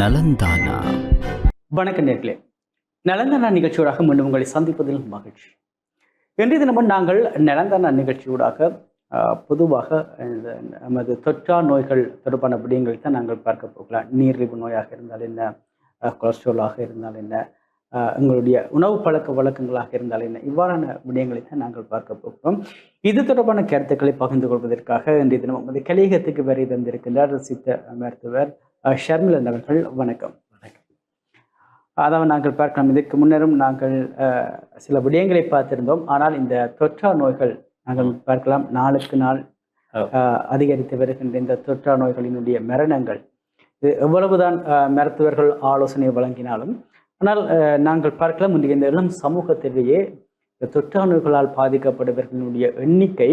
நலந்தானா? வணக்கம் நேர்களே. நலந்தானா நிகழ்ச்சியோடாக மீண்டும் உங்களை சந்திப்பதில் மகிழ்ச்சி. இன்றைய தினமும் நாங்கள் நலந்தானா நிகழ்ச்சியூடாக பொதுவாக இந்த நமது தொற்றா நோய்கள் தொடர்பான விடயங்களை தான் நாங்கள் பார்க்க போகலாம். நீரிழிவு நோயாக இருந்தால் என்ன? கொலஸ்ட்ராலாக இருந்தால் என்ன? எங்களுடைய உணவு பழக்க வழக்கங்களாக இருந்தால் என்ன? இவ்வாறான விடயங்களை தான் நாங்கள் பார்க்க போகிறோம். இது தொடர்பான கருத்துக்களை பகிர்ந்து கொள்வதற்காக இன்றைய தினம் நமது கலியகத்துக்கு வரை தந்திருக்கின்றார் சித்த மருத்துவர் ஷர்மிலன் அவர்கள் வணக்கம். அதாவது நாங்கள் பார்க்கலாம் இதற்கு முன்னரும் நாங்கள் சில விடயங்களை பார்த்திருந்தோம். ஆனால் இந்த தொற்றா நோய்கள் நாங்கள் பார்க்கலாம் நாளுக்கு நாள் அதிகரித்து வருகின்ற இந்த தொற்றா நோய்களினுடைய மரணங்கள். இது எவ்வளவுதான் மருத்துவர்கள் ஆலோசனை வழங்கினாலும் ஆனால் நாங்கள் பார்க்கலாம் இன்றைய இந்த இளம் சமூகத்திலேயே இந்த தொற்றா நோய்களால் பாதிக்கப்படுபவர்களுடைய எண்ணிக்கை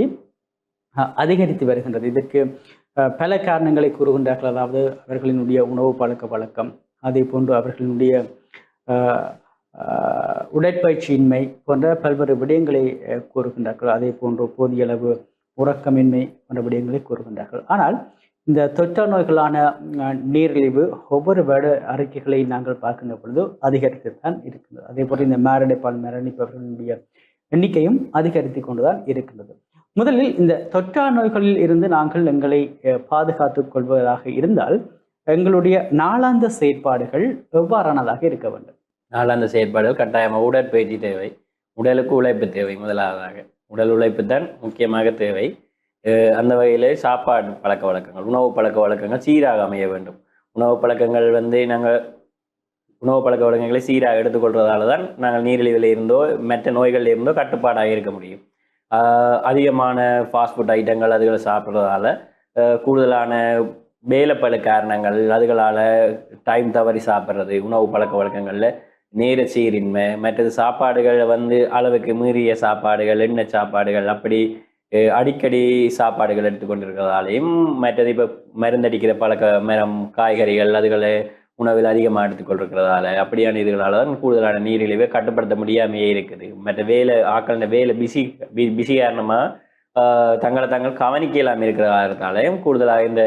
அதிகரித்து வருகின்றது. இதற்கு பல காரணங்களை கூறுகின்றார்கள். அதாவது அவர்களினுடைய உணவு பழக்க வழக்கம் அதே போன்று அவர்களினுடைய உடற்பயிற்சியின்மை போன்ற பல்வேறு விடயங்களை கூறுகின்றார்கள். அதே போன்று போதிய அளவு உறக்கமின்மை போன்ற விடயங்களை கூறுகின்றார்கள். ஆனால் இந்த தொற்றா நோய்களான நீரிழிவு ஒவ்வொரு வருட அறிக்கைகளை நாங்கள் பார்க்கின்ற பொழுது அதிகரித்து தான் இருக்கின்றது. அதே போன்று இந்த மேரடைப்பால் மரணிப்பவர்களுடைய எண்ணிக்கையும் அதிகரித்து கொண்டுதான் இருக்கின்றது. முதலில் இந்த தொற்றா நோய்களில் இருந்து நாங்கள் எங்களை அஹ், பாதுகாத்துக் கொள்வதாக இருந்தால் எங்களுடைய நாளாந்த செயற்பாடுகள் எவ்வாறானதாக இருக்க வேண்டும்? நாளாந்த செயற்பாடுகள் கட்டாயமாக உடற்பயிற்சி தேவை உடலுக்கு உழைப்பு தேவை முதலாவதாக. உடல் உழைப்பு தான் முக்கியமாக தேவை. அந்த வகையில் சாப்பாடு பழக்க வழக்கங்கள் உணவு பழக்க வழக்கங்கள் சீராக அமைய வேண்டும். உணவு பழக்கங்கள் வந்து நாங்கள் உணவு பழக்க வழக்கங்களை சீராக எடுத்துக்கொள்வதால தான் நாங்கள் நீரிழிவில் இருந்தோ மற்ற நோய்களில் இருந்தோ கட்டுப்பாடாக இருக்க முடியும். அதிகமான ஃபாஸ்ட் ஃபுட் ஐட்டங்கள் அதுகளை சாப்பிட்றதால கூடுதலான வேலைப்பழ காரணங்கள் அதுகளால் டைம் தவறி சாப்பிட்றது உணவு பழக்க வழக்கங்களில் நேர சீரின்மை மற்றது சாப்பாடுகள் வந்து அளவுக்கு மீறிய சாப்பாடுகள் எண்ணெய் சாப்பாடுகள் அப்படி அடிக்கடி சாப்பாடுகள் எடுத்துக்கொண்டிருக்கிறதாலையும் மற்றது இப்போ மருந்தடிக்கிற பழக்க மரம் காய்கறிகள் அதுகளை உணவில் அதிகமாக எடுத்துக்கொண்டிருக்கிறதால அப்படியான இதுகளால் தான் கூடுதலான நீரிழிவை கட்டுப்படுத்த முடியாமையே இருக்குது. மற்ற வேலை ஆக்களின் வேலை பிஸி பிஸி காரணமாக தங்களை தங்கள் கவனிக்க இல்லாமல் இருக்கிறதாலையும் கூடுதலாக இந்த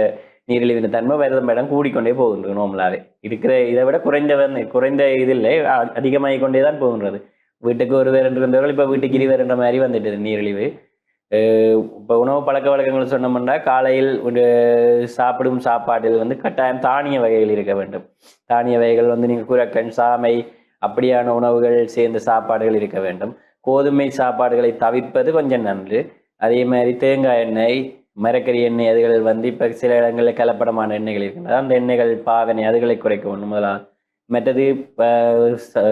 நீரிழிவின் தன்மை வருதம் இடம் கூடிக்கொண்டே போகின்றது நோமலாவே இருக்கிற இதை விட குறைந்த குறைந்த இது இல்லை அதிகமாகிக்கொண்டே தான் போகின்றது. வீட்டுக்கு ஒரு பேர் இருந்தவர்கள் இப்போ வீட்டுக்கு இருவர் என்ற மாதிரி வந்துட்டு நீரிழிவு. இப்போ உணவு பழக்க வழக்கங்கள் சொன்னோம்னா காலையில் ஒரு சாப்பிடும் சாப்பாட்டில் வந்து கட்டாயம் தானிய வகைகள் இருக்க வேண்டும். தானிய வகைகள் வந்து நீங்கள் குரக்கன் சாமை அப்படியான உணவுகள் சேர்ந்த சாப்பாடுகள் இருக்க வேண்டும். கோதுமை சாப்பாடுகளை தவிர்ப்பது கொஞ்சம் நன்று. அதே மாதிரி தேங்காய் எண்ணெய் மரக்கறி எண்ணெய் அதுகள் வந்து இப்போ சில இடங்களில் கலப்படமான எண்ணெய்கள் இருக்கின்றன. அந்த எண்ணெய்கள் பாவனை அதுகளை குறைக்க வேண்டும் முதலாவது மற்றது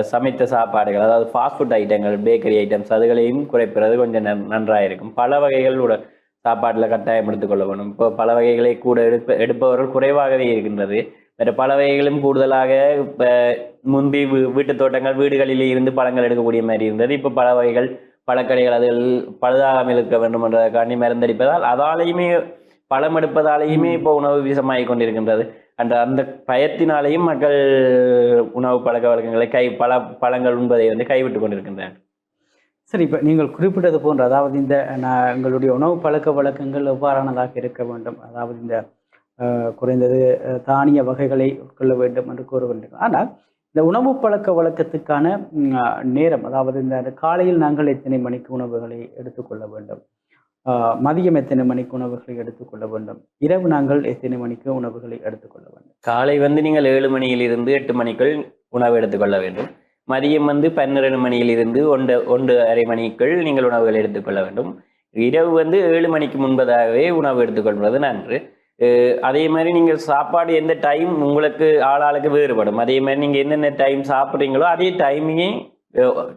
சமைத்த சாப்பாடுகள் அதாவது ஃபாஸ்ட் ஃபுட் ஐட்டங்கள் பேக்கரி ஐட்டம்ஸ் அதுகளையும் குறைப்பது கொஞ்சம் நன் நன்றாக இருக்கும் பல வகைகளோட சாப்பாட்டில் கட்டாயம் எடுத்துக்கொள்ள வேண்டும் இப்போ பல வகைகளை கூட எடுப்ப எடுப்பவர்கள் குறைவாகவே இருக்கின்றது. மற்ற பல வகைகளும் கூடுதலாக இப்போ முந்தி வீ- வீட்டுத் தோட்டங்கள் வீடுகளில் இருந்து பழங்கள் எடுக்கக்கூடிய மாதிரி இருந்தது. இப்போ பல வகைகள் பழக்கடைகள் அதில் பழுதாகாமல் இருக்க வேண்டும் என்றதற்காண்டி மருந்தடிப்பதால் அதாலேயுமே பழம் எடுப்பதாலேயுமே இப்போ உணவு விஷமாகி கொண்டிருக்கின்றது. அந்த அந்த பயத்தினாலேயும் மக்கள் உணவு பழக்க வழக்கங்களை கை பல பழங்கள் உண்பதை வந்து கைவிட்டு கொண்டிருக்கின்றனர். சரி இப்போ நீங்கள் குறிப்பிட்டது போன்ற அதாவது இந்த நான் எங்களுடைய உணவு பழக்க வழக்கங்கள் எவ்வாறானதாக இருக்க வேண்டும்? அதாவது இந்த குறைந்தது தானிய வகைகளை உட்கொள்ள வேண்டும் என்று கூற வேண்டும் ஆனால் இந்த உணவு பழக்க வழக்கத்துக்கான நேரம் அதாவது இந்த காலையில் நாங்கள் எத்தனை மணிக்கு உணவுகளை எடுத்துக்கொள்ள வேண்டும்? மதியம் எத்தனை மணிக்கு உணவுகளை எடுத்துக்கொள்ள வேண்டும்? இரவு நாங்கள் எத்தனை மணிக்கு உணவுகளை எடுத்துக்கொள்ள வேண்டும்? காலை வந்து நீங்கள் ஏழு மணியிலிருந்து எட்டு மணிக்குள் உணவு எடுத்துக்கொள்ள வேண்டும். மதியம் வந்து பன்னிரண்டு மணியிலிருந்து ஒன்று ஒன்று அரை மணிக்குள் நீங்கள் உணவுகள் எடுத்துக்கொள்ள வேண்டும். இரவு வந்து ஏழு மணிக்கு முன்பதாகவே உணவு எடுத்துக்கொள்வது நன்று. அதே மாதிரி நீங்கள் சாப்பாடு எந்த டைம் உங்களுக்கு ஆளாளுக்கு வேறுபடும். அதே மாதிரி நீங்கள் என்னென்ன டைம் சாப்பிட்றீங்களோ அதே டைமிங்கே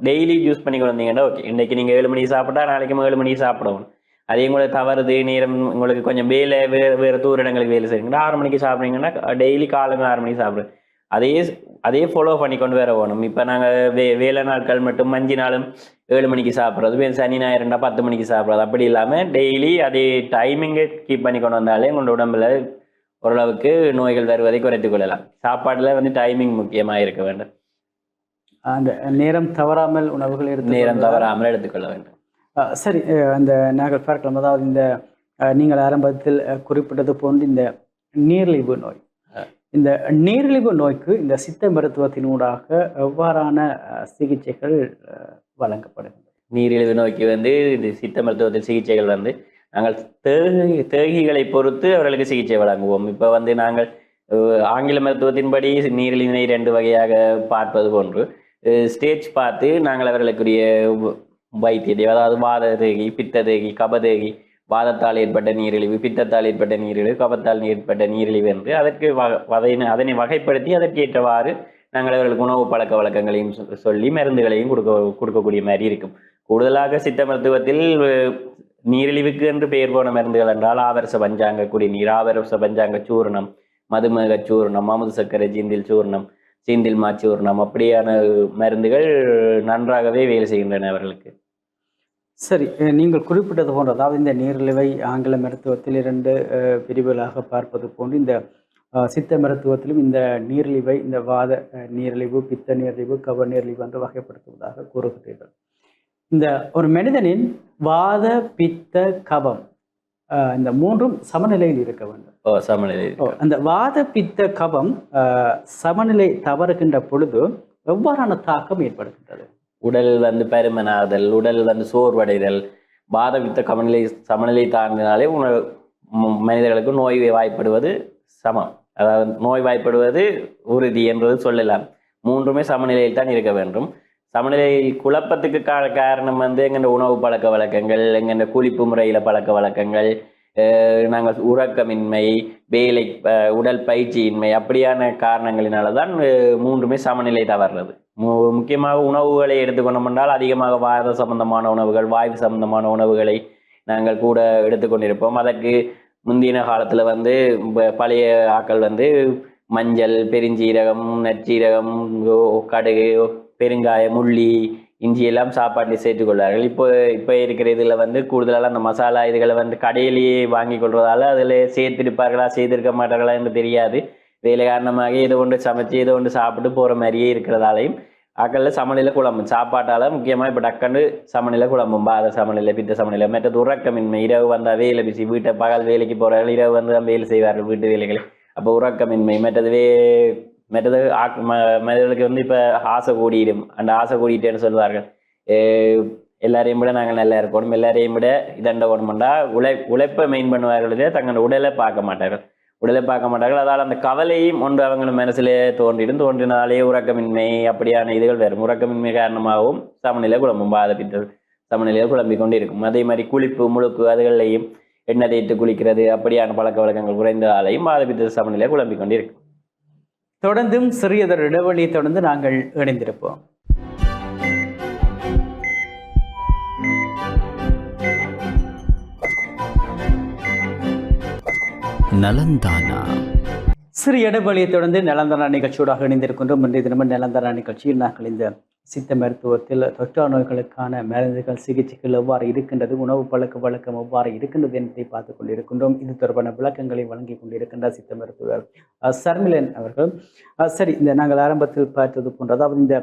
டெய்லி யூஸ் பண்ணி கொண்டு வந்தீங்கன்னா ஓகே இன்னைக்கு நீங்கள் ஏழு மணிக்கு சாப்பிட்டா நாளைக்கு ஏழு மணிக்கு சாப்பிடணும் அதே உங்களுக்கு தவறுது நேரம் உங்களுக்கு கொஞ்சம் வேலை வேறு வேறு தூர இடங்களுக்கு வேலை செய்யுங்கன்னா ஆறு மணிக்கு சாப்பிட்றீங்கன்னா டெய்லி காலங்க ஆறு மணிக்கு சாப்பிடுங்க அதே அதே ஃபாலோ பண்ணி கொண்டு வர போகணும். இப்போ நாங்கள் வே வேலை நாட்கள் மட்டும் அஞ்சு நாளும் ஏழு மணிக்கு சாப்பிட்றது சனி ஞாயிறுண்டா பத்து மணிக்கு சாப்பிட்றது. அப்படி இல்லாமல் டெய்லி அதே டைமிங்கை கீப் பண்ணி கொண்டு வந்தாலே உங்களோட உடம்புல ஓரளவுக்கு நோய்கள் வருவதை குறைத்துக் கொள்ளலாம். சாப்பாட்டில் வந்து டைமிங் முக்கியமாக இருக்க வேண்டும். அந்த நேரம் தவறாமல் உணவுகளை எடுத்து நேரம் தவறாமல் எடுத்துக்கொள்ள வேண்டும். சரி அந்த நாங்கள் பார்க்கலாம் அதாவது இந்த நீங்கள் ஆரம்பத்தில் குறிப்பிட்டது போன்று இந்த நீரிழிவு நோய். இந்த நீரிழிவு நோய்க்கு இந்த சித்த மருத்துவத்தினூடாக எவ்வாறான சிகிச்சைகள் வழங்கப்படுகின்றன? நீரிழிவு நோய்க்கு வந்து இந்த சித்த மருத்துவத்தில் சிகிச்சைகள் வந்து நாங்கள் தேகி தேகிகளை பொறுத்து அவர்களுக்கு சிகிச்சை வழங்குவோம். இப்போ வந்து நாங்கள் ஆங்கில மருத்துவத்தின்படி நீரிழிவினை ரெண்டு வகையாக பார்ப்பது போன்று ஸ்டேஜ் பார்த்து நாங்கள் அவர்களுக்குரிய வைத்திய தேவ அதாவது வாத தேகி பித்த தேகி கபதேகி வாதத்தால் ஏற்பட்ட நீரிழிவு பித்தத்தால் ஏற்பட்ட நீரிழிவு கபத்தால் ஏற்பட்ட நீரிழிவு என்று அதற்கு வ- அதனை அதனை வகைப்படுத்தி அதற்கு ஏற்றவாறு நாங்கள் அவர்களுக்கு உணவு பழக்க வழக்கங்களையும் சொ- சொல்லி மருந்துகளையும் கொடுக்க கொடுக்கக்கூடிய மாதிரி இருக்கும். கூடுதலாக சித்த மருத்துவத்தில் நீரிழிவுக்கு என்று பெயர் போன மருந்துகள் என்றால் ஆவரச பஞ்சாங்க குடிநீர் ஆவரச பஞ்சாங்க சூர்ணம் மதுமேக சூர்ணம் அமுது சர்க்கரை ஜீந்தில் சூர்ணம் சீந்தில் மாச்சூர்ணம் அப்படியான மருந்துகள் நன்றாகவே வேலை செய்கின்றன அவர்களுக்கு. சரி நீங்கள் குறிப்பிட்டது போன்ற அதாவது இந்த நீரிழிவை ஆங்கில மருத்துவத்தில் இரண்டு பிரிவுகளாக பார்ப்பது போன்று இந்த சித்த மருத்துவத்திலும் இந்த நீரிழிவை இந்த வாத நீரிழிவு பித்த நீரிழிவு கவ நீரிழிவு என்று வகைப்படுத்துவதாக கூறுகிறீர்கள் இந்த ஒரு மனிதனின் வாத பித்த கபம் இந்த மூன்றும் சமநிலையில் இருக்க வேண்டும். ஓ சமநிலை அந்த வாத பித்த கபம் சமநிலை தவறுகின்ற பொழுது எவ்வாறான தாக்கம் ஏற்படுகின்றது? உடல் வந்து பருமனாதல் உடல் வந்து சோர்வடைதல் பாதவித்த கமநிலை சமநிலை தாண்டினாலே உணவு மனிதர்களுக்கு நோய் வாய்ப்படுவது சமம். அதாவது நோய் வாய்ப்படுவது உறுதி என்பது சொல்லலாம். மூன்றுமே சமநிலையில் தான் இருக்க வேண்டும். சமநிலை குழப்பத்துக்கு கா காரணம் வந்து எங்கெண்ட உணவு பழக்க வழக்கங்கள் எங்கெண்ட குளிப்பு முறையில் பழக்க வழக்கங்கள் நாங்கள் உறக்கமின்மை வேலை உடல் பயிற்சியின்மை அப்படியான காரணங்களினால தான் மூன்றுமே சமநிலை தவறுறது. மு- முக்கியமாக உணவுகளை எடுத்துக்கொண்டோம் என்றால் அதிகமாக வாத சம்பந்தமான உணவுகள் வாய்வு சம்பந்தமான உணவுகளை நாங்கள் கூட எடுத்துக்கொண்டிருப்போம். அதற்கு முந்தின காலத்தில் வந்து ப- பழைய ஆக்கள் வந்து மஞ்சள் பெருஞ்சீரகம் நற்சீரகம் கடுகு பெருங்காயம் உள்ளி இஞ்சி எல்லாம் சாப்பாட்டில் சேர்த்துக்கொள்வார்கள். இப்போ இப்போ இருக்கிற இதில் வந்து கூடுதலாக அந்த மசாலா இதுகளை வந்து கடையிலேயே வாங்கி கொள்றதால அதில் சேர்த்திருப்பார்களா செய்திருக்க மாட்டார்களா என்று தெரியாது. வேலை காரணமாக ஏதோ ஒன்று சமைச்சு ஏதோ ஒன்று சாப்பிட்டு போகிற மாதிரியே இருக்கிறதாலையும் அக்கல்ல சமநிலை குழம்பும். சாப்பாட்டால் முக்கியமாக இப்போ டக்குன்னு சமநிலை குழம்பும். பாத சமநிலை பித்த சமநிலை மற்றது உறக்கமின்மை. இரவு வந்தால் வேலை பிசி வீட்டை பகல் வேலைக்கு போகிறார்கள் இரவு வந்து தான் வேலை செய்வார்கள் வீட்டு வேலைகளை. அப்போ உறக்கமின்மை மற்றது வே மற்றது ஆக் ம வந்து இப்போ ஆசை கூடிடும். அந்த ஆசை கூடிட்டேன்னு சொல்வார்கள் எல்லாரையும் விட நாங்கள் நல்லா இருக்கணும் எல்லாரையும் விட இதண்ட வேணுமெண்டா உழை உழைப்பை மெயின் பண்ணுவார்களே தங்களோட உடலை பார்க்க மாட்டார்கள். உடலை பார்க்க மாட்டார்கள். அதால் அந்த கவலையும் ஒன்று அவங்க மனசிலே தோன்றிடும். தோன்றினாலே உறக்கமின்மை அப்படியான இதுகள் வரும். உறக்கமின்மை காரணமாகவும் சமநிலை குழம்பும் பாதிப்பிட்டது சமநிலையில் குழம்பிக் கொண்டு இருக்கும் அதே மாதிரி குளிப்பு முழுக்கு அதுகளையும் எண்ணெய் தேய்த்து குளிக்கிறது அப்படியான பழக்க வழக்கங்கள் குறைந்ததாலையும் பாதப்பித்தல் சமநிலை குழம்பிக் கொண்டு இருக்கும் தொடர்ந்தும் சிறியதொரு இடைவெளியை தொடர்ந்து நாங்கள் இணைந்திருப்போம். நலந்தானா. சிறிய இடைவெளியை தொடர்ந்து நிலந்தர நிகழ்ச்சியோடாக இணைந்திருக்கின்றோம். இன்றைய தினமும் நிலந்தர நிகழ்ச்சியில் நாங்கள் இந்த சித்த மருத்துவத்தில் தொற்றா நோய்களுக்கான மருந்துகள் சிகிச்சைகள் எவ்வாறு இருக்கின்றது உணவு பழக்க வழக்கம் எவ்வாறு இருக்கின்றது என்பதை பார்த்து கொண்டிருக்கின்றோம். இது தொடர்பான விளக்கங்களை வழங்கி கொண்டிருக்கின்ற சித்த மருத்துவர் சர்மிலன் அவர்கள். சரி இந்த நாங்கள் ஆரம்பத்தில் பார்த்தது போன்ற அதாவது இந்த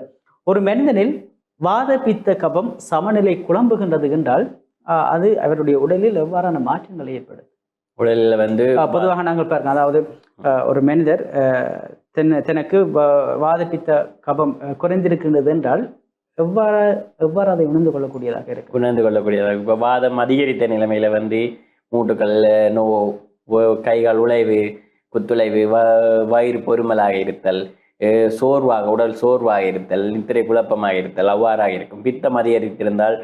ஒரு மனிதனில் வாத பித்த கபம் சமநிலை குழம்புகின்றது என்றால் அது அவருடைய உடலில் எவ்வாறான மாற்றங்களை ஏற்படும் உடலில் வந்து பொதுவாக நாங்கள் பாருங்க அதாவது ஒரு மனிதர் தென் தனக்கு வாதப்பித்த கபம் குறைந்திருக்கின்றது என்றால் எவ்வாறு எவ்வாறு அதை உணர்ந்து கொள்ளக்கூடியதாக இருக்கு உணர்ந்து கொள்ளக்கூடியதாக. இப்போ வாதம் அதிகரித்த நிலைமையில வந்து மூட்டுக்கள் நோ கைகள் கைகால் உழைவு குத்துளைவு வ வயிறு பொறுமலாக இருத்தல் சோர்வாக உடல் சோர்வாக இருத்தல் நித்திரை குழப்பமாக இருத்தல் அவ்வாறாக இருக்கும். பித்தம் அதிகரித்திருந்தால்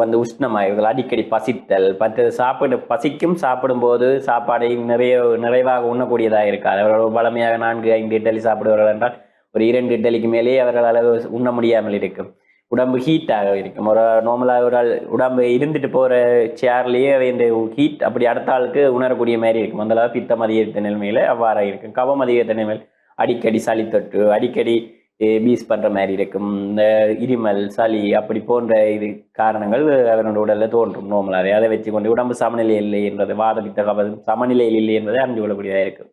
வந்து உஷ்ணமாக அடிக்கடி பசித்தல் பத்து சாப்பிட பசிக்கும் சாப்பிடும்போது சாப்பாடை நிறைய நிறைவாக உண்ணக்கூடியதாக இருக்காது. அவர்கள் பழமையாக நான்கு ஐந்து இட்டலி சாப்பிடுவார்கள் என்றால் ஒரு இரண்டு இட்டலிக்கு மேலே அவர்களால் உண்ண முடியாமல் இருக்கும். உடம்பு ஹீட்டாக இருக்கும். ஒரு நார்மலாக ஒரு ஆள் உடம்பு இருந்துட்டு போகிற சேர்லேயே இந்த ஹீட் அப்படி அடுத்த ஆளுக்கு உணரக்கூடிய மாதிரி இருக்கும். அந்த அளவு பித்தம் அதிகரித்த நிலைமையில் அவ்வாறாக இருக்கும். கவம் அதிகரித்த நிலைமையில் அடிக்கடி சளி தொற்று அடிக்கடி பீஸ் பண்ணுற மாதிரி இருக்கும். இந்த இருமல் சளி அப்படி போன்ற இது காரணங்கள் அவரோட உடலில் தோன்றும் நார்மலாகவே அதை வச்சு கொண்டு உடம்பு சமநிலை இல்லை என்பது வாத பித்த கபம் சமநிலையில் இல்லை என்பதை அறிந்து கொள்ளக்கூடியதாக இருக்கும்.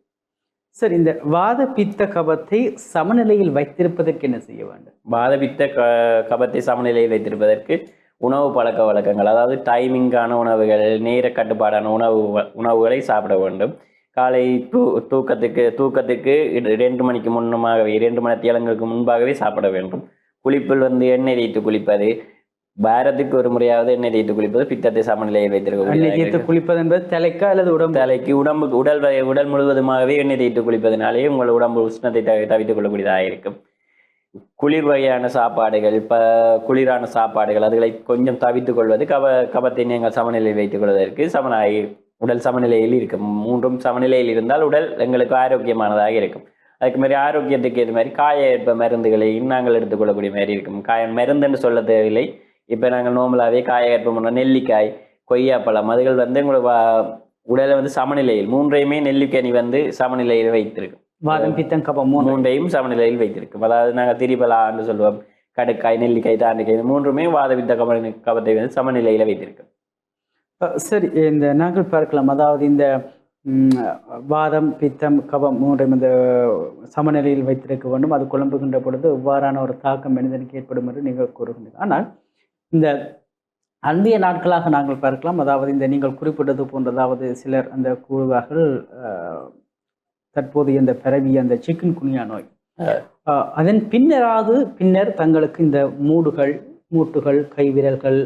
சரி இந்த வாத பித்த கபத்தை சமநிலையில் வைத்திருப்பதற்கு என்ன செய்ய வேண்டும்? பாதபித்த க கபத்தை சமநிலையில் வைத்திருப்பதற்கு உணவு பழக்க வழக்கங்கள் அதாவது டைமிங்கான உணவுகள் நேர கட்டுப்பாடான உணவு உணவுகளை சாப்பிட வேண்டும். காலை தூ தூக்கத்துக்கு தூக்கத்துக்கு இடு- ரெண்டு மணிக்கு முன்னமாகவே இரண்டு மணி தியலங்களுக்கு முன்பாகவே சாப்பிட வேண்டும். குளிப்பில் வந்து எண்ணெய் தேய்த்து குளிப்பது வாரத்துக்கு ஒரு முறையாவது எண்ணெய் தேய்த்து குளிப்பது பித்தத்தை சமநிலையில் எண்ணெய் வைத்திருக்க தீர்த்து குளிப்பது என்பது தலைக்கா அல்லது உடம்பு? தலைக்கு உடம்புக்கு உடல் உடல் முழுவதுமாகவே எண்ணெய் தேய்த்து குளிப்பதனாலே உங்கள் உடம்பு உஷ்ணத்தை தவி தவித்துக் கொள்ளக்கூடியதாக இருக்கும். குளிர் வகையான சாப்பாடுகள் இப்போ குளிரான சாப்பாடுகள் அதுகளை கொஞ்சம் தவித்துக் கொள்வது கவ கபத்தை நீங்கள் சமநிலையில் வைத்துக் கொள்வதற்கு சமனாகி உடல் சமநிலையில் இருக்கும். மூன்றும் சமநிலையில் இருந்தால் உடல் எங்களுக்கு ஆரோக்கியமானதாக இருக்கும். அதுக்கு மாதிரி ஆரோக்கியத்துக்கு ஏற்ற மாதிரி காய ஏற்ப மருந்துகளையும் நாங்கள் எடுத்துக்கொள்ளக்கூடிய மாதிரி இருக்கும். காய மருந்துன்னு சொல்ல தேவையில்லை இப்போ நாங்கள் நோம்பலாவே காய ஏற்ப பண்ணோம் நெல்லிக்காய் கொய்யாப்பழம் அதுகள் வந்து உங்களை வா- உடலை வந்து சமநிலையில் மூன்றையுமே நெல்லிக்கனி வந்து சமநிலையில் வைத்திருக்கும். வாதம் பித்தம் கபம் மூன்றையும் சமநிலையில் வைத்திருக்கும். அதாவது நாங்கள் திரிபலான்னு சொல்லுவோம். கடுக்காய் நெல்லிக்காய் தாண்டிக்காய் மூன்றுமே வாதவித்த கப கபத்தை வந்து சமநிலையில் வைத்திருக்கும். சரி இந்த நாங்கள் பார்க்கலாம். அதாவது இந்த வாதம் பித்தம் கபம் மூன்றையும் இந்த சமநிலையில் வைத்திருக்க வேண்டும் அது குழம்புகின்ற பொழுது எவ்வாறான ஒரு தாக்கம் மனிதனுக்கு ஏற்படும் என்று நீங்கள் கூறுகின்றீர்கள். ஆனால் இந்த அந்நிய நாட்களாக நாங்கள் பார்க்கலாம். அதாவது இந்த நீங்கள் குறிப்பிட்டது போன்ற அதாவது சிலர் அந்த கூறுவார்கள் தற்போது இந்த பரவிய அந்த சிக்கன் குனியா நோய். அதன் பின்னராது பின்னர் தங்களுக்கு இந்த மூடுகள் மூட்டுகள் கைவிரல்கள்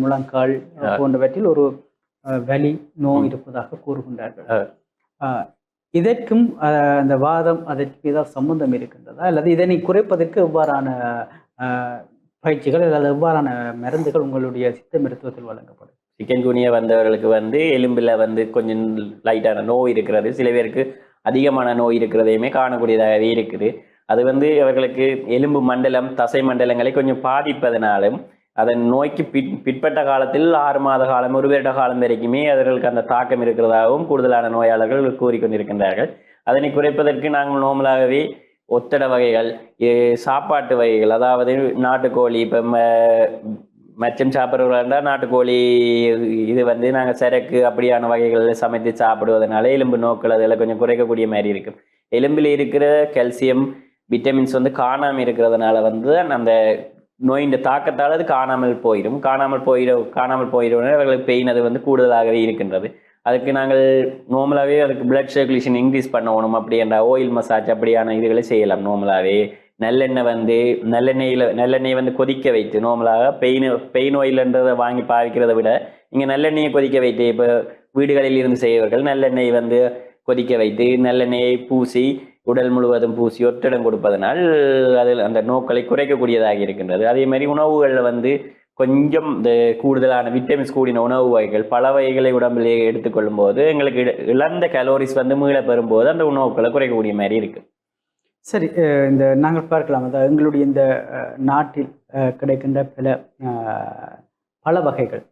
முழங்கால் போன்றவற்றில் ஒரு வலி நோய் இருப்பதாக கூறுகின்றார்கள். இதற்கும் அந்த வாதம் அதற்கு ஏதாவது சம்பந்தம் இருக்கின்றதா? அல்லது இதனை குறைப்பதற்கு எவ்வாறான பயிற்சிகள் அல்லது எவ்வாறான மருந்துகள் உங்களுடைய சித்த மருத்துவத்தில் வழங்கப்படும்? சிக்கன் குனியா வந்தவர்களுக்கு வந்து எலும்பில் வந்து கொஞ்சம் லைட்டான நோய் இருக்கிறது. சில பேருக்கு அதிகமான நோய் இருக்கிறதையுமே காணக்கூடியதாகவே இருக்குது. அது வந்து அவர்களுக்கு எலும்பு மண்டலம் தசை மண்டலங்களை கொஞ்சம் பாதிப்பதனாலும் அதன் நோய்க்கு பிட் பிற்பட்ட காலத்தில் ஆறு மாத காலம் ஒரு வருட காலம் வரைக்குமே அவர்களுக்கு அந்த தாக்கம் இருக்கிறதாகவும் கூடுதலான நோயாளர்கள் கூறிக்கொண்டிருக்கின்றார்கள். அதனை குறைப்பதற்கு நாங்கள் நோமலாகவே ஒத்தட வகைகள் சாப்பாட்டு வகைகள் அதாவது நாட்டுக்கோழி இப்போ மச்சம் சாப்பிட்றவர்களாக இருந்தால் நாட்டுக்கோழி இது வந்து நாங்கள் சரக்கு அப்படியான வகைகளில் சமைத்து சாப்பிடுவதனால எலும்பு நோக்கள் அதெல்லாம் கொஞ்சம் குறைக்கக்கூடிய மாதிரி இருக்கும். எலும்பில் இருக்கிற கல்சியம் விட்டமின்ஸ் வந்து காணாமல் இருக்கிறதுனால வந்து அந்த நோயின் தாக்கத்தால் அது காணாமல் போயிடும் காணாமல் போயிட காணாமல் போயிடுவோம் அவர்களுக்கு பெயின் அது வந்து கூடுதலாகவே இருக்கின்றது. அதுக்கு நாங்கள் நார்மலாகவே அதுக்கு பிளட் சர்க்குலேஷன் இன்க்ரீஸ் பண்ணணும். அப்படின்ற ஆயில் மசாஜ் அப்படியான இதுகளை செய்யலாம். நார்மலாகவே நல்லெண்ணெய் வந்து நல்லெண்ணெயில் நல்லெண்ணெய் வந்து கொதிக்க வைத்து நார்மலாக பெயின் பெயின் ஆயில்ன்றதை வாங்கி பாவிக்கிறத விட இங்கே நல்லெண்ணெயை கொதிக்க வைத்து இப்போ வீடுகளில் இருந்து செய்வர்கள் நல்லெண்ணெய் வந்து கொதிக்க வைத்து நல்லெண்ணெயை பூசி உடல் முழுவதும் பூசி ஒற்றிடம் கொடுப்பதனால் அதில் அந்த நோக்களை குறைக்கக்கூடியதாக இருக்கின்றது. அதே மாதிரி உணவுகளில் வந்து கொஞ்சம் இந்த கூடுதலான விட்டமின்ஸ் கூடின உணவு வகைகள் பல வகைகளை உடம்பில் எடுத்துக்கொள்ளும் போது எங்களுக்கு இழந்த கலோரிஸ் வந்து மீள பெறும்போது அந்த உணவுகளை குறைக்கக்கூடிய மாதிரி இருக்கு. சரி இந்த நாங்கள் பார்க்கலாம். அதாவது எங்களுடைய இந்த நாட்டில் கிடைக்கின்ற பல பல வகைகள்.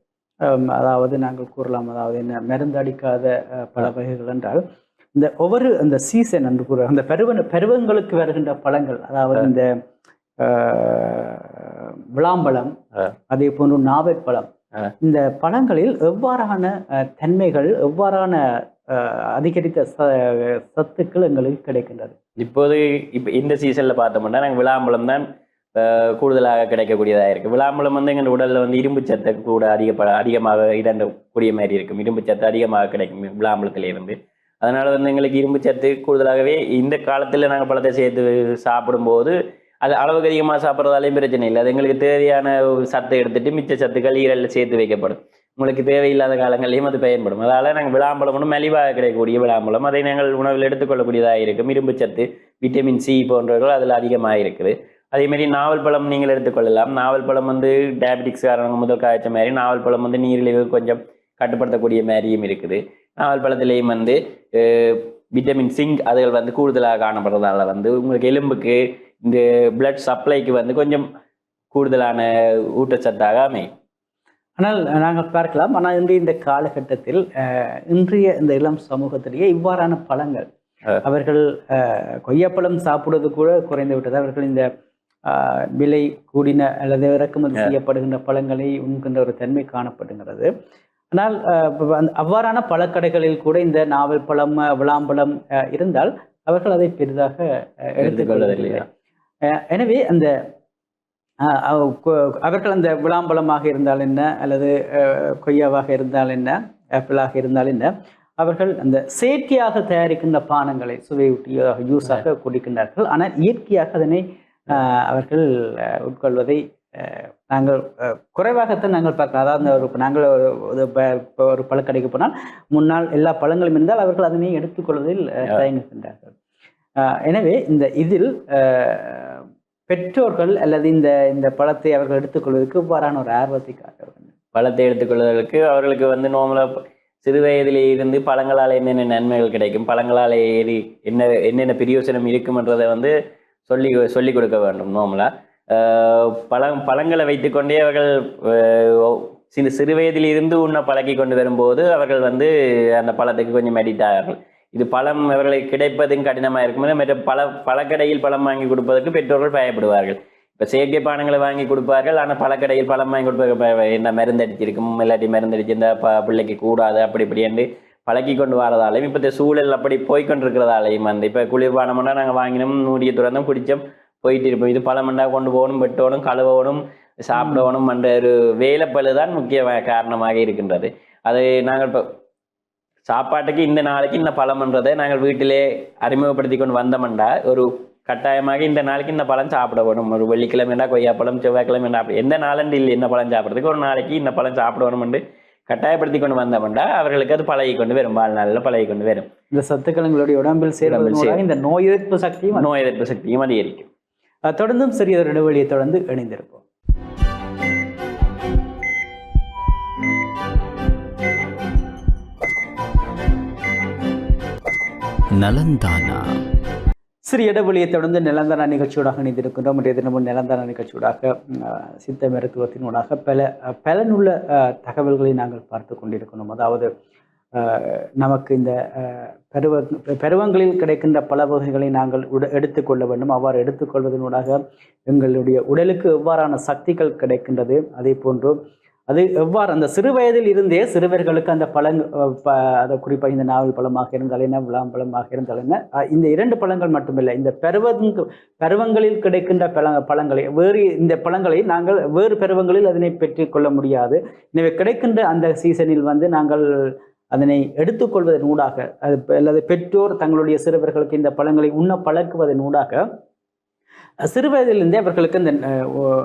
அதாவது நாங்கள் கூறலாம். அதாவது என்ன மருந்து அடிக்காத பல வகைகள் என்றால் இந்த ஒவ்வொரு அந்த சீசன் என்று கூற அந்த பருவ பருவங்களுக்கு வருகின்ற பழங்கள் அதாவது இந்த விளாம்பழம். அதே போன்று நாவற்பழம். இந்த பழங்களில் எவ்வாறான தன்மைகள் எவ்வாறான அதிகரித்த சத்துக்கள் எங்களுக்கு கிடைக்கின்றது? இப்போது இப்போ இந்த சீசனில் பார்த்தோம்னா நாங்கள் விளாம்பழம் தான் கூடுதலாக கிடைக்கக்கூடியதாக இருக்குது விளாம்பழம் வந்து எங்கள் உடலில் வந்து இரும்பு சத்தை கூட அதிகப்பட அதிகமாக இடந்த கூடிய மாதிரி இருக்கும். இரும்பு சத்து அதிகமாக கிடைக்கும் விளாம்பழத்துல இருந்து அதனால வந்து எங்களுக்கு இரும்பு சத்து கூடுதலாகவே இந்த காலத்தில் நாங்கள் பழத்தை சேர்த்து சாப்பிடும்போது அது அளவுக்கு அதிகமாக சாப்பிட்றதாலையும் பிரச்சனை இல்லை. அது எங்களுக்கு தேவையான ஒரு சத்தை எடுத்துட்டு மிச்ச சத்துக்கள் ஈரலில் சேர்த்து வைக்கப்படும். உங்களுக்கு தேவையில்லாத காலங்களையும் அது பயன்படும். அதால் நாங்கள் விளாம்பழம் மலிவாக கிடைக்கக்கூடிய விளாம்பழம். அதை நாங்கள் உணவில் எடுத்துக்கொள்ளக்கூடியதாக இருக்கும். இரும்பு சத்து விட்டமின் சி போன்றவர்கள் அதில் அதிகமாக இருக்குது. அதேமாரி நாவல் பழம் நீங்கள் எடுத்துக்கொள்ளலாம். நாவல் பழம் வந்து டயபெட்டிக்ஸ் காரணம் முதல் காய்ச்ச மாதிரி நாவல் பழம் வந்து நீரிழிவு கொஞ்சம் கட்டுப்படுத்தக்கூடிய மாதிரியும் இருக்குது. நாவல் பழத்துலேயும் வந்து விட்டமின் சிங்க் அதுகள் வந்து கூடுதலாக காணப்படுறதால வந்து உங்களுக்கு எலும்புக்கு இந்த பிளட் சப்ளைக்கு வந்து கொஞ்சம் கூடுதலான ஊட்டச்சத்தாக அமையும். ஆனால் நாங்கள் பார்க்கலாம். ஆனால் இன்றைய இந்த காலகட்டத்தில் அஹ், இன்றைய இந்த இளம் சமூகத்திலேயே இவ்வாறான பழங்கள். அவர்கள் கொய்யாப்பழம் சாப்பிடுவது கூட குறைந்து விட்டது. அவர்கள் இந்த விலை கூடின அல்லது இறக்குமதி செய்யப்படுகின்ற பழங்களை உண்கின்ற ஒரு தன்மை காணப்படுகிறது. ஆனால் அவ்வாறான பழக்கடைகளில் கூட இந்த நாவல் பழம் விளாம்பழம் இருந்தால் அவர்கள் அதை பெரிதாக அஹ் எனவே அந்த அவர்கள் அந்த விளாம்பழமாக இருந்தால் என்ன? அல்லது கொய்யாவாக இருந்தால் என்ன? ஆப்பிளாக இருந்தால் என்ன? அவர்கள் அந்த செயற்கையாக தயாரிக்கின்ற பானங்களை சுவையூட்டியாக ஜூஸாக குடிக்கின்றார்கள். ஆனால் இயற்கையாக அதனை அவர்கள் உட்கொள்வதை நாங்கள் குறைவாகத்தான் நாங்கள் பார்க்கலாம். அதாவது ஒரு நாங்கள் ஒரு இப்ப ஒரு பழக்கடைக்கு போனால் முன்னால் எல்லா பழங்களும் இருந்தால் அவர்கள் அதனை எடுத்துக்கொள்வதில் தயங்குகின்றார்கள் ஆஹ், எனவே இந்த இதில் பெற்றோர்கள் அல்லது இந்த இந்த பழத்தை அவர்கள் எடுத்துக்கொள்வதற்கு இவ்வாறான ஒரு ஆர்வத்தை காட்ட பழத்தை எடுத்துக்கொள்வதற்கு அவர்களுக்கு வந்து நார்மலாக சிறு வயதிலே இருந்து பழங்களால் என்னென்ன நன்மைகள் கிடைக்கும் பழங்களால் ஏறி என்ன என்னென்ன பிரயோசனம் இருக்கும்ன்றதை வந்து சொல்லி சொல்லி கொடுக்க வேண்டும் நார்மலாக பழம் பழங்களை வைத்துக்கொண்டே அவர்கள் சிறு சிறு வயதில் இருந்து உண்ண பழக்கி கொண்டு வரும்போது அவர்கள் வந்து அந்த பழத்துக்கு கொஞ்சம் அடிக்ட் ஆகிறார்கள் இது பழம் அவர்களுக்கு கிடைப்பதும் கடினமாக இருக்கும். மற்ற பழ பழக்கடையில் பழம் வாங்கி கொடுப்பதற்கு பெற்றோர்கள் பயப்படுவார்கள். இப்போ செயற்கை பானங்களை வாங்கி கொடுப்பார்கள். ஆனால் பழக்கடையில் பழம் வாங்கி கொடுப்ப என்ன மருந்து அடிச்சிருக்கும் இல்லாட்டி மருந்து அடிச்சு ப பிள்ளைக்கு கூடாது? அப்படி இப்படி என்று பழக்கி கொண்டு வரதாலையும் இப்போ இந்த சூழல் அப்படி போய்கொண்டிருக்கிறதாலையும் வந்து இப்போ குளிர்பானம்னா நாங்கள் வாங்கினோம் நூடிய துறந்தோம் குடித்தோம். போயிட்டு இருப்போம் இது பழமண்டா கொண்டு போகணும் வெட்டணும் கழுவணும் சாப்பிடணும் என்ற ஒரு வேலைப்பழு தான் முக்கிய காரணமாக இருக்கின்றது. அது நாங்கள் இப்போ சாப்பாட்டுக்கு இந்த நாளைக்கு இந்த பழம்ன்றதை நாங்கள் வீட்டிலே அறிமுகப்படுத்தி கொண்டு வந்தோம்டா ஒரு கட்டாயமாக இந்த நாளைக்கு இந்த பழம் சாப்பிட வேணும். ஒரு வெள்ளிக்கிழமைண்டா கொய்யாப்பழம் செவ்வாய்க்கிழமைண்டா அப்படி எந்த நாளண்டு இல்லை இந்த பழம் சாப்பிட்றதுக்கு. ஒரு நாளைக்கு இந்த பழம் சாப்பிடணும்னு கட்டாயப்படுத்தி கொண்டு வந்தோம்னா அவர்களுக்கு அது பழகி கொண்டு வரும். வாழ்நாளில் பழகி கொண்டு வரும். இந்த சத்துக்கள் எங்களுடைய உடம்பில் மூலமாக இந்த நோய் எதிர்ப்பு சக்தியும் நோய் எதிர்ப்பு சக்தியும் அதிகரிக்கும். தொடர்ந்தும் சிறிய இடைவெளியை தொடர்ந்து இணைந்திருப்போம். நலந்தானா. சிறிய இடைவெளியை தொடர்ந்து நிலந்தர நிகழ்ச்சியோடாக இணைந்திருக்கின்றோம். இன்றைய தினமும் நிலந்தர நிகழ்ச்சியோடாக சித்த மருத்துவத்தினூடாக பல பலனுள்ள தகவல்களை நாங்கள் பார்த்து கொண்டிருக்கணும் அதாவது நமக்கு இந்த பருவ பருவங்களில் கிடைக்கின்ற பல வகைகளை நாங்கள் உட எடுத்துக்கொள்ள வேண்டும். அவ்வாறு எடுத்துக்கொள்வதனூடாக எங்களுடைய உடலுக்கு எவ்வாறான சக்திகள் கிடைக்கின்றது அதே போன்று அது எவ்வாறு அந்த சிறு வயதில் இருந்தே சிறுவர்களுக்கு அந்த பழங் அதை குறிப்பாக இந்த நாவல் பழமாக இருந்தால் என்ன விளாம்பழமாக இருந்தால் என்ன இந்த இரண்டு பழங்கள் மட்டுமில்லை இந்த பருவங்க பருவங்களில் கிடைக்கின்ற பழ பழங்களை வேறு இந்த பழங்களை நாங்கள் வேறு பருவங்களில் அதனை பெற்றுக்கொள்ள முடியாது. எனவே கிடைக்கின்ற அந்த சீசனில் வந்து நாங்கள் அதனை எடுத்துக்கொள்வதன் ஊடாக அது பெ- அல்லது பெற்றோர் தங்களுடைய சிறுவர்களுக்கு இந்த பழங்களை உண்ண பழக்குவதன் ஊடாக சிறுவயதிலிருந்தே அவர்களுக்கு இந்த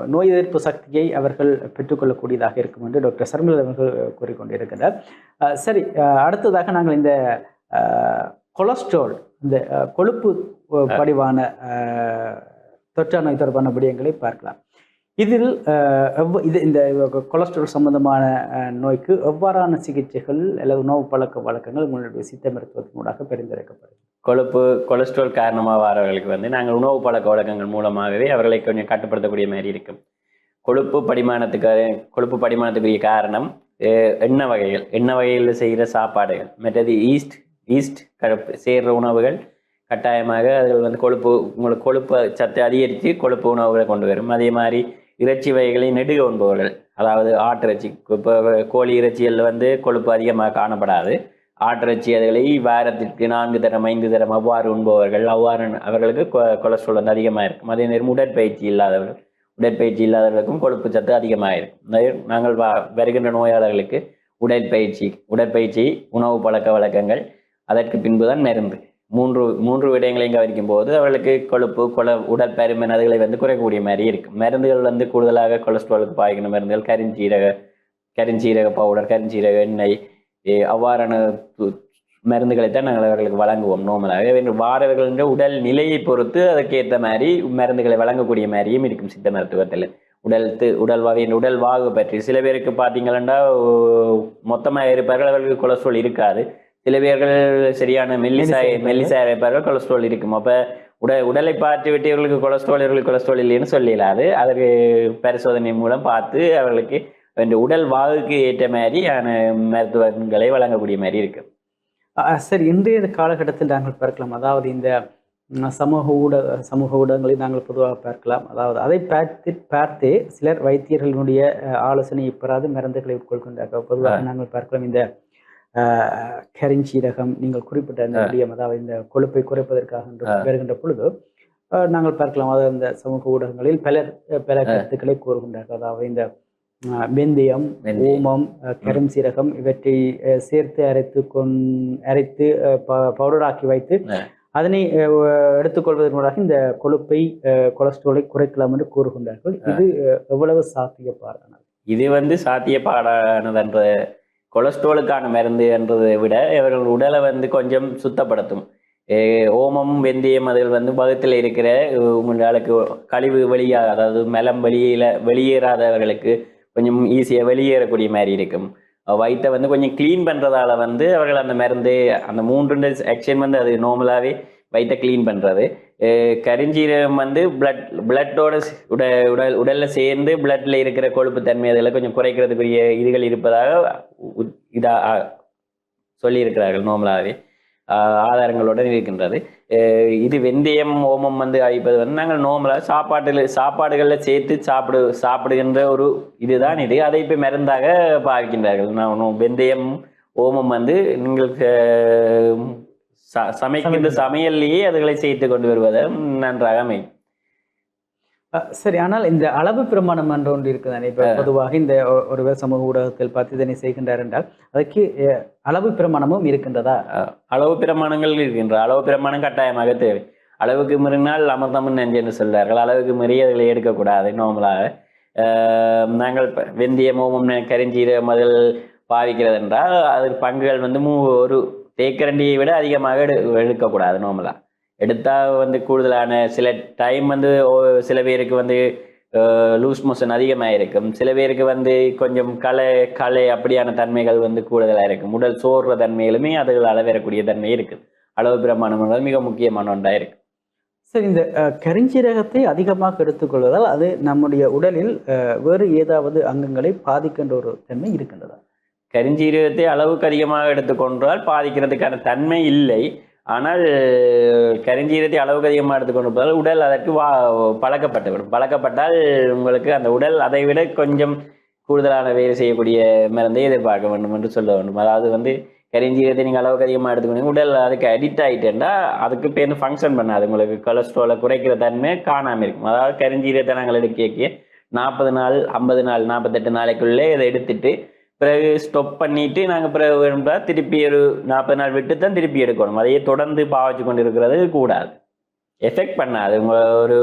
நோய் எதிர்ப்பு சக்தியை அவர்கள் பெற்றுக்கொள்ளக்கூடியதாக இருக்கும் என்று டாக்டர் சர்மிள அவர்கள் கூறிக்கொண்டிருக்கிறார். சரி அடுத்ததாக நாங்கள் இந்த கொலஸ்ட்ரால் இந்த கொழுப்பு படிவான தொற்றாநோய் தொற்றா நோய் தொடர்பான விடயங்களை பார்க்கலாம். இதில் இது இந்த கொலஸ்ட்ரால் சம்பந்தமான நோய்க்கு எவ்வாறான சிகிச்சைகள் அல்லது உணவு பழக்க வழக்கங்கள் உங்களுடைய சித்த மருத்துவத்தினூடாக பரிந்துரைக்கப்படும் கொழுப்பு கொலஸ்ட்ரால் காரணமாக வரவர்களுக்கு வந்து நாங்கள் உணவு பழக்க வழக்கங்கள் மூலமாகவே அவர்களை கொஞ்சம் கட்டுப்படுத்தக்கூடிய மாதிரி இருக்கும். கொழுப்பு படிமானத்துக்கு கொழுப்பு படிமானத்துக்குரிய காரணம் எண்ணெய் வகைகள். எண்ணெய் வகைகளில் செய்கிற சாப்பாடுகள். மற்றது ஈஸ்ட் ஈஸ்ட் கழுப்பு சேர்ற உணவுகள். கட்டாயமாக அதில் வந்து கொழுப்பு உங்களுக்கு கொழுப்பு சத்தை அதிகரித்து கொழுப்பு உணவுகளை கொண்டு வரும். அதே மாதிரி இறைச்சி வகைகளை நெடுக உண்பவர்கள். அதாவது ஆட்டிறைச்சி இப்போ கோழி இறைச்சிகளில் வந்து கொழுப்பு அதிகமாக காணப்படாது. ஆட்டிறைச்சி அதுகளை வாரத்திற்கு நான்கு தரம் ஐந்து தரம் அவ்வாறு உண்பவர்கள். அவ்வாறு அவர்களுக்கு கொலஸ்ட்ரால் வந்து அதிகமாக இருக்கும். அதே நேரம் உடற்பயிற்சி இல்லாதவர்கள் உடற்பயிற்சி இல்லாதவர்களுக்கும் கொழுப்பு சத்து அதிகமாக இருக்கும். அதே- நாங்கள் வ வருகின்ற நோயாளர்களுக்கு உடற்பயிற்சி உடற்பயிற்சி உணவு பழக்க வழக்கங்கள் அதற்கு பின்புதான் மருந்து. மூன்று மூன்று விடயங்களையும் கவனிக்கும் போது அவர்களுக்கு கொழுப்பு கொல உடற்பருமன் அதுகளை வந்து குறைக்கக்கூடிய மாதிரி இருக்கும். மருந்துகள் வந்து கூடுதலாக கொலஸ்ட்ராலுக்கு பாய்க்கிற மருந்துகள் கரிஞ்சீரக கரிஞ்சீரக பவுடர் கரிஞ்சீரக எண்ணெய் அவ்வாறான மருந்துகளை தான் நாங்கள் அவர்களுக்கு வழங்குவோம் நோமலாக வாரவர்களின் உடல் நிலையை பொறுத்து அதற்கேற்ற மாதிரி மருந்துகளை வழங்கக்கூடிய மாதிரியும் இருக்கும் சித்த மருத்துவத்தில். உடல் து- உடல் வகையின் உடல் வாகு பற்றி. சில பேருக்கு பார்த்தீங்கன்னா மொத்தமாக இருப்பார்கள் அவர்களுக்கு கொலஸ்ட்ரால் இருக்காது. சில பேர்கள் சரியான மெல்லிசா மெல்லிசா மெல்லிசா இருப்பார்கள் கொலஸ்ட்ரால் இருக்கும். அப்போ உடல் உடலை பார்த்து விட்டு இவர்களுக்கு கொலஸ்ட்ரால் இவர்களுக்கு கொலஸ்ட்ரால் இல்லைன்னு சொல்லிடாது அதற்கு பரிசோதனை மூலம் பார்த்து அவர்களுக்கு அந்த உடல் வாகுக்கு ஏற்ற மாதிரியான மருத்துவங்களை வழங்கக்கூடிய மாதிரி இருக்கு. சரி இன்றைய காலகட்டத்தில் நாங்கள் பார்க்கலாம். அதாவது இந்த சமூக ஊடக சமூக ஊடகங்களை நாங்கள் பொதுவாக பார்க்கலாம். அதாவது அதை பார்த்து பார்த்தே சிலர் வைத்தியர்களுடைய அஹ், ஆலோசனையை பெறாது மருந்துகளை உட்கொள்கின்றார்கள். பொதுவாக நாங்கள் பார்க்கலாம் இந்த கரிஞ்சீரகம் நீங்கள் குறிப்பிட்ட அந்த. விடயம் அதாவது இந்த கொழுப்பை குறைப்பதற்காக என்று. வருகின்ற பொழுது நாங்கள் பார்க்கலாம் அதாவது இந்த சமூக ஊடகங்களில் பலர் பல கருத்துக்களை கூறுகின்றார்கள் அதாவது இந்த வெந்தயம். ஓமம் கரும் சீரகம் இவற்றை சேர்த்து அரைத்து கொண் அரைத்து பவுடராக்கி வைத்து. அதனை எடுத்துக்கொள்வதன் மூலமாக இந்த கொழுப்பை கொலஸ்ட்ராலை குறைக்கலாம் என்று கூறுகின்றார்கள் இது எவ்வளவு சாத்தியப்பாடானது இது வந்து சாத்தியப்பாடானதுன்ற கொலஸ்ட்ராலுக்கான மருந்து என்றதை விட இவர்கள் உடலை வந்து கொஞ்சம் சுத்தப்படுத்தும். ஓமம் வெந்தயம் அதில் வந்து பகுத்தில் இருக்கிற உங்களுக்கு கழிவு வெளியாக அதாவது மலம் வெளியில வெளியேறாதவர்களுக்கு கொஞ்சம் ஈஸியாக வெளியேறக்கூடிய மாதிரி இருக்கும். வயிற்றை வந்து கொஞ்சம் க்ளீன் பண்ணுறதால வந்து அவர்கள் அந்த மருந்து அந்த மூன்று ஆக்ஷன் வந்து அது நார்மலாகவே வயித்தை க்ளீன் பண்ணுறது கரிஞ்சீரகம் வந்து பிளட் பிளட்டோட உட உடல் உடலில் சேர்ந்து பிளட்டில் இருக்கிற கொழுப்பு தன்மை அதில் கொஞ்சம் குறைக்கிறதுக்குரிய இதுகள் இருப்பதாக இதாக சொல்லியிருக்கிறார்கள் நார்மலாகவே ஆதாரங்களுடன் இருக்கின்றது. இது வெந்தயம் ஓமம் வந்து அழிப்பது வந்து நாங்கள் நார்மலாக சாப்பாட்டில் சாப்பாடுகளில் சேர்த்து சாப்பிடு சாப்பிடுகின்ற ஒரு இதுதான் இது. அதை இப்போ மருந்தாக பாவிக்கின்றார்கள் நான் வெந்தயம் ஓமம் வந்து நீங்கள் சமைக்கின்ற சமையல்லையே அதுகளை சேர்த்து கொண்டு வருவது நன்றாக அஹ் சரி ஆனால் இந்த அளவு பிரமாணம் என்ற ஒன்று இருக்குதானே? இப்போ பொதுவாக இந்த ஒருவர் சமூக ஊடகத்தில் பார்த்து இதனை செய்கின்றார் என்றால் அதற்கு அஹ், அளவு பிரமாணமும் இருக்கின்றதா? அளவு பிரமாணங்கள் இருக்கின்ற அளவு பிரமாணம் கட்டாயமாக தேவை. அளவுக்கு மீறினால் அமிர்தமும் நெஞ்சு என்று சொல்றார்கள் அளவுக்கு மீறி அதில் எடுக்கக்கூடாது நார்மலாக நாங்கள் வெந்தயம் கரிஞ்சீரகம் அதில் பாவிக்கிறது என்றால் அது பங்குகள் வந்து மூ ஒரு தேக்கரண்டியை விட அதிகமாக எடு எடுக்கக்கூடாது நார்மலாக எடுத்தால் வந்து கூடுதலான சில டைம் வந்து சில பேருக்கு வந்து லூஸ் மோஷன் அதிகமாக இருக்கும் சில பேருக்கு வந்து கொஞ்சம் களை களை அப்படியான தன்மைகள் வந்து கூடுதலாக இருக்கும் உடல் சோர்ற தன்மைகளுமே அதில் வரக்கூடிய தன்மை இருக்குது. அளவு பிரமாணம் மிக முக்கியமான ஒன்றாக இருக்கு சரி இந்த கரிஞ்சீரகத்தை அதிகமாக எடுத்துக்கொள்வதால் அது நம்முடைய உடலில் வேறு ஏதாவது அங்கங்களை பாதிக்கின்ற ஒரு தன்மை இருக்கின்றதா? கரிஞ்சீரகத்தை அளவுக்கு அதிகமாக எடுத்துக்கொண்டால் பாதிக்கிறதுக்கான தன்மை இல்லை. ஆனால் கரிஞ்சீரத்தை அளவுக்கு அதிகமாக எடுத்துக்கொண்டிருப்பதால் உடல் அதற்கு வா பழக்கப்பட்டுவிடும். பழக்கப்பட்டால் உங்களுக்கு அந்த உடல் அதை விட கொஞ்சம் கூடுதலான வேலை செய்யக்கூடிய மருந்தை எதிர்பார்க்க வேண்டும் என்று சொல்ல வேண்டும். அதாவது வந்து கரிஞ்சீரத்தை நீங்கள் அளவுக்கு அதிகமாக எடுத்துக்கணும் உடல் அதுக்கு அடிக்ட் ஆகிட்டேன்னா அதுக்கு பேருந்து ஃபங்க்ஷன் பண்ணாது. உங்களுக்கு கொலஸ்ட்ரோலை குறைக்கிற தன்மை காணாமல் இருக்கும். அதாவது கரிஞ்சீரத்தை நாங்கள் எடுக்க நாற்பது நாள் ஐம்பது நாள் நாற்பத்தெட்டு நாளைக்குள்ளே இதை எடுத்துட்டு பிறகு ஸ்டாப் பண்ணிட்டு நாங்கள் பிறகு வேணும்னா திருப்பி ஒரு நாற்பது நாள் விட்டு தான் திருப்பி எடுக்கணும். அதையே தொடர்ந்து பாவிச்சு கொண்டு இருக்கிறது கூடாது. எஃபெக்ட் பண்ணாது. ஒரு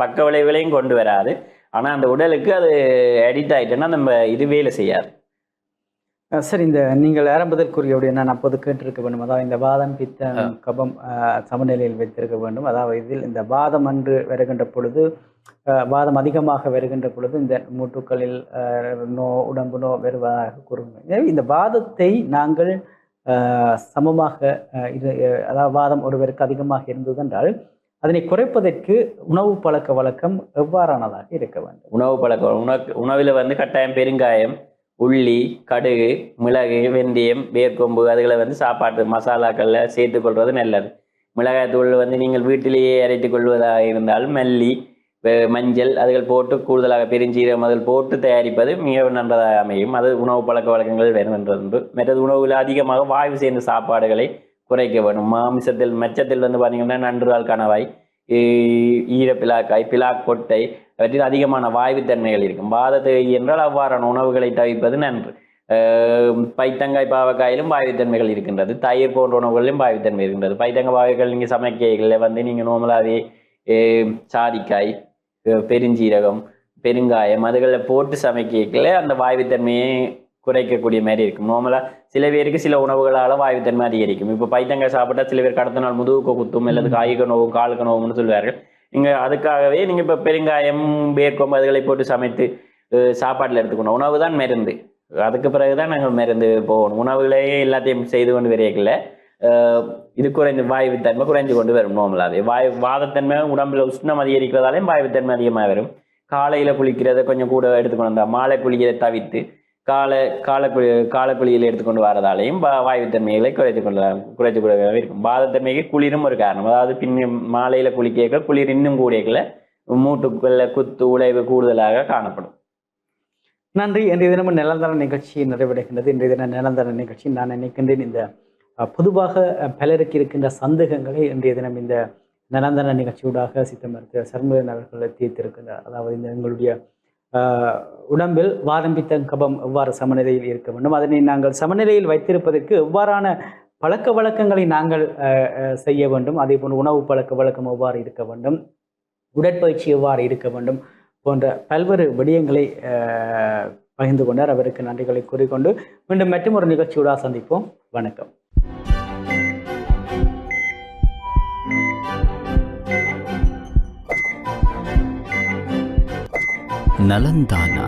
பக்க விளைவுகளையும் கொண்டு வராது. ஆனால் அந்த உடலுக்கு அது அடிக்ட் ஆயிட்டேன்னா நம்ம இது வேலை செய்யாது. சரி இந்த நீங்கள் ஆரம்பத்தில் கூறியபடி நான் அப்போது கேட்டிருக்க வேண்டும். அதாவது இந்த வாதம் பித்தம் கபம் சமநிலையில் வைத்திருக்க வேண்டும். அதாவது இதில் இந்த வாதம் அன்று வருகின்ற பொழுது வாதம் அதிகமாக வருகின்ற பொழுது இந்த மூட்டுக்களில் அஹ், நோ உடம்பு நோ வருவதாக கூறுகிறோம் எனவே இந்த வாதத்தை நாங்கள் சமமாக அஹ், இது அதாவது வாதம் ஒருவருக்கு அதிகமாக இருந்தது என்றால் அதனை குறைப்பதற்கு உணவு பழக்க வழக்கம் எவ்வாறானதாக இருக்க வேண்டும்? உணவு பழக்க உணவு உணவில் வந்து கட்டாயம் பெருங்காயம் உள்ளி கடுகு மிளகு வெந்தயம் வேர்க்கொம்பு அதுகளை வந்து சாப்பாட்டு மசாலாக்களில் சேர்த்து கொள்வது நல்லது. மிளகாய்த்தூள் வந்து நீங்கள் வீட்டிலேயே அரைத்து கொள்வதாக இருந்தால் மல்லி மஞ்சள் அதுகள் போட்டு கூடுதலாக பெருஞ்சீரகம் அதில் போட்டு தயாரிப்பது மிக நன்றதாக அமையும். அது உணவு பழக்க வழக்கங்கள் வேணுமென்றது மற்றது உணவில் அதிகமாக வாய்வு சேர்ந்த சாப்பாடுகளை குறைக்க வேண்டும். மாமிசத்தில் மெச்சத்தில் வந்து பார்த்தீங்கன்னா நன்றால் கணவாய் ஈ- ஈரப்பிலாக்காய் பிலாக் கொட்டை அவற்றில் அதிகமான வாய்வுத்தன்மைகள் இருக்கும். வாதத்தை என்றால் அவ்வாறான உணவுகளை தவிர்ப்பது நன்று. பைத்தங்காய் பாவக்காயிலும் வாயுத்தன்மைகள் இருக்கின்றது. தயிர் போன்ற உணவுகளிலும் வாயுத்தன்மை இருக்கின்றது. பைத்தங்காய் பாவக்காய் நீங்கள் சமைக்கைகளில் வந்து நீங்கள் நோமலாவே சாதிக்காய் பெருஞ்சீரகம் பெருங்காயம் அதுகளை போட்டு சமைக்கல அந்த வாயுத்தன்மையை குறைக்கக்கூடிய மாதிரி இருக்கும். நார்மலாக சில பேருக்கு சில உணவுகளால் வாயுத்தன்மை அதிகரிக்கும். இப்போ பைத்தங்காய் சாப்பிட்டா சில பேர் கடத்த நாள் முதுகுக்கு குத்தும் அல்லது காய்க நோவும் காலுக்கு நோவும்னு சொல்லுவார்கள் நீங்கள் அதுக்காகவே நீங்கள் இப்போ பெருங்காயம் வேர்க்கொம்பு அதுகளை போட்டு சமைத்து சாப்பாட்டில் எடுத்துக்கணும். உணவு தான் மருந்து. அதுக்கு பிறகு தான் நாங்கள் மருந்து போகணும். உணவுகளையே எல்லாத்தையும் செய்து கொண்டு வரையக்கில்ல இது குறைந்து வாயுத்தன்மை குறைஞ்சு கொண்டு வரும் நார்மலாகவே வாயு வாதத்தன்மை உடம்புல உஷ்ணம் அதிகரிக்கிறதாலையும் வாயுத்தன்மை அதிகமாக வரும். காலையில் குளிக்கிறத கொஞ்சம் கூட எடுத்துக்கொண்டு வந்தால் மாலை குளிக்கிறத தவிர்த்து காலை காலக்குழி காலக்குழியில் எடுத்துக்கொண்டு வரதாலையும் வா- வாயுத்தன்மைகளை குறைத்து கொண்டு குறைத்து கொள்ளவே இருக்கும். பாதத்தன்மைக்கு குளிரும் ஒரு காரணம். அதாவது பின் மாலையில் குளிக்க குளிர் இன்னும் கூடியக்கில் மூட்டுக்குள்ள குத்து உழைவு கூடுதலாக காணப்படும். நன்றி. இன்றைய தினமும் நிலந்தர நிகழ்ச்சி நிறைவடைகின்றது. இன்றைய தின நிலந்தர நிகழ்ச்சி நான் நினைக்கின்றேன். இந்த பொதுவாக பலருக்கு இருக்கின்ற சந்தேகங்களை இன்றைய தினம் இந்த நலந்தன நிகழ்ச்சியூடாக சித்த மருத்துவர் சர்மதன் அவர்களை தீர்த்திருக்கின்றார். அதாவது இந்த எங்களுடைய உடம்பில் வாரம்பித்த கபம் எவ்வாறு சமநிலையில் இருக்க வேண்டும்? அதனை நாங்கள் சமநிலையில் வைத்திருப்பதற்கு எவ்வாறான பழக்க வழக்கங்களை நாங்கள் செய்ய வேண்டும்? அதே போன்று உணவு பழக்க வழக்கம் எவ்வாறு இருக்க வேண்டும்? உடற்பயிற்சி எவ்வாறு இருக்க வேண்டும்? போன்ற பல்வேறு விடயங்களை பகிர்ந்து கொண்டார். அவருக்கு நன்றிகளை கூறிக்கொண்டு மீண்டும் மற்றும் ஒரு நிகழ்ச்சியோட சந்திப்போம். வணக்கம். நலந்தானா?